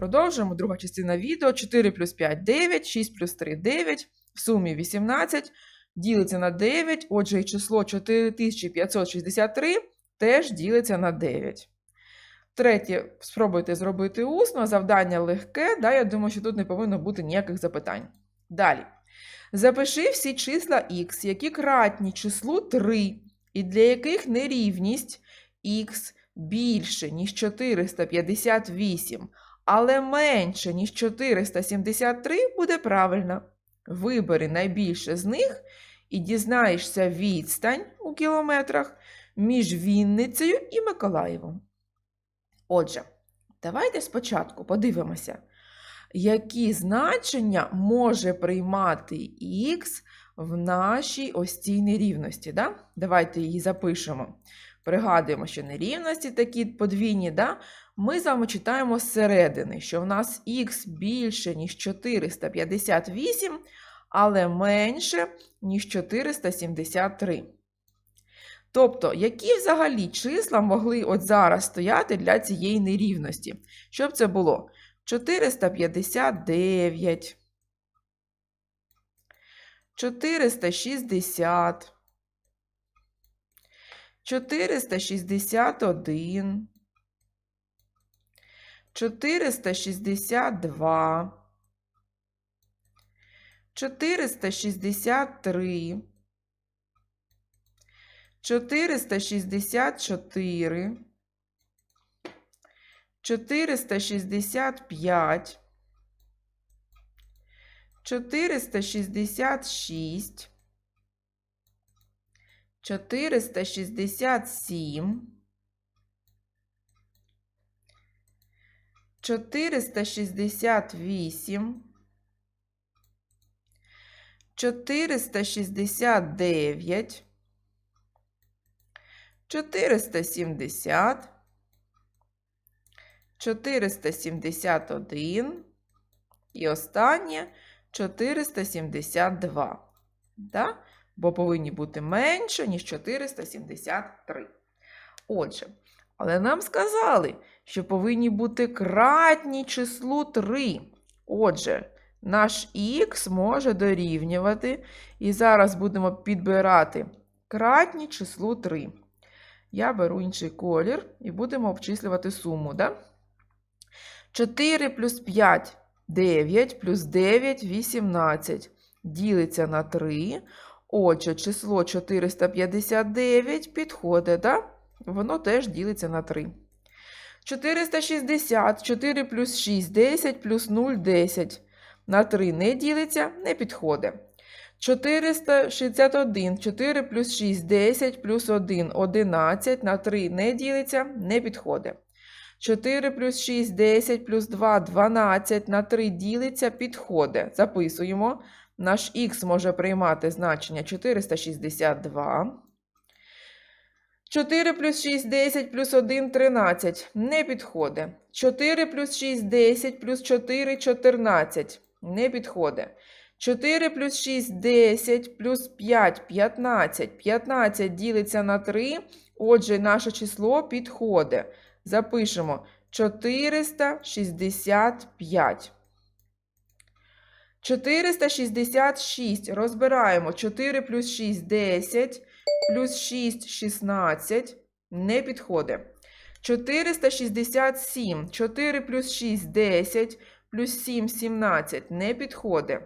продовжуємо. Друга частина відео. 4 плюс 5 – 9, 6 плюс 3 – 9, в сумі 18, ділиться на 9, отже, і число 4563 теж ділиться на 9. Третє, спробуйте зробити усно, завдання легке, да, я думаю, що тут не повинно бути ніяких запитань. Далі. Запиши всі числа х, які кратні числу 3, і для яких нерівність х більше, ніж 458, але менше, ніж 473, буде правильно. Вибери найбільше з них і дізнаєшся відстань у кілометрах між Вінницею і Миколаєвом. Отже, давайте спочатку подивимося, які значення може приймати х в нашій ось цій нерівності. Да? Давайте її запишемо. Пригадуємо, що нерівності такі подвійні, да? Ми з вами читаємо зсередини, що в нас х більше, ніж 458, але менше, ніж 473. Тобто, які взагалі числа могли от зараз стояти для цієї нерівності? Щоб це було 459, 460, 461, 462, 463, 464, 465, 466, 467, 468, 469, 470, 471 і останнє 472. Да? Бо повинні бути менше, ніж 473. Отже, але нам сказали, що повинні бути кратні числу 3. Отже, наш х може дорівнювати, і зараз будемо підбирати кратні числу 3. Я беру інший колір і будемо обчислювати суму. Да? 4 плюс 5 9 плюс 9 18. Ділиться на 3. Отже, число 459 підходить, да? воно теж ділиться на 3. 460, 4 плюс 6 10 плюс 0 10. На 3 не ділиться, не підходить. 461, 4 плюс 6 10 плюс 1 11. На 3 не ділиться, не підходить. 4 плюс 6 10 плюс 2 12. На 3 ділиться, підходить. Записуємо. Наш х може приймати значення 462. 4 плюс 6 10 плюс 1 13. Не підходить. 4 плюс 6 10 плюс 4 14. Не підходить. 4 плюс 6 10 плюс 5 15. 15 ділиться на 3. Отже, наше число підходить. Запишемо 465. 466. Розбираємо 4 плюс 6 10, плюс 6 16. Не підходить. 467. 4 плюс 6 10, плюс 7 17. Не підходить.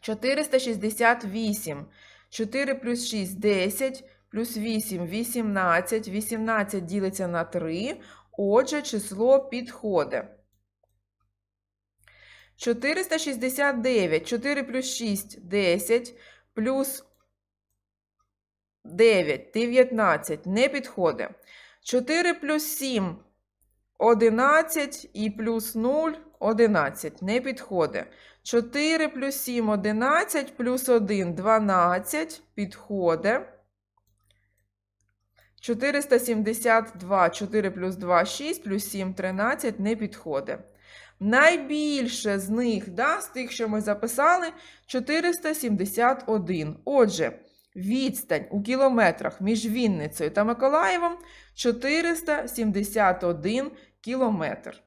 468. 4 плюс 6 10, плюс 8 18. 18 ділиться на 3. Отже, число підходить. 469. 4 плюс 6 10, плюс 9 19. Не підходить. 4 плюс 7 11 і плюс 0 11. Не підходить. 4 плюс 7 11 плюс 1 12. Підходить. 472, 4 плюс 2 6, плюс 7 13 не підходить. Найбільше з них, да, з тих, що ми записали, 471. Отже, відстань у кілометрах між Вінницею та Миколаєвом 471 кілометр.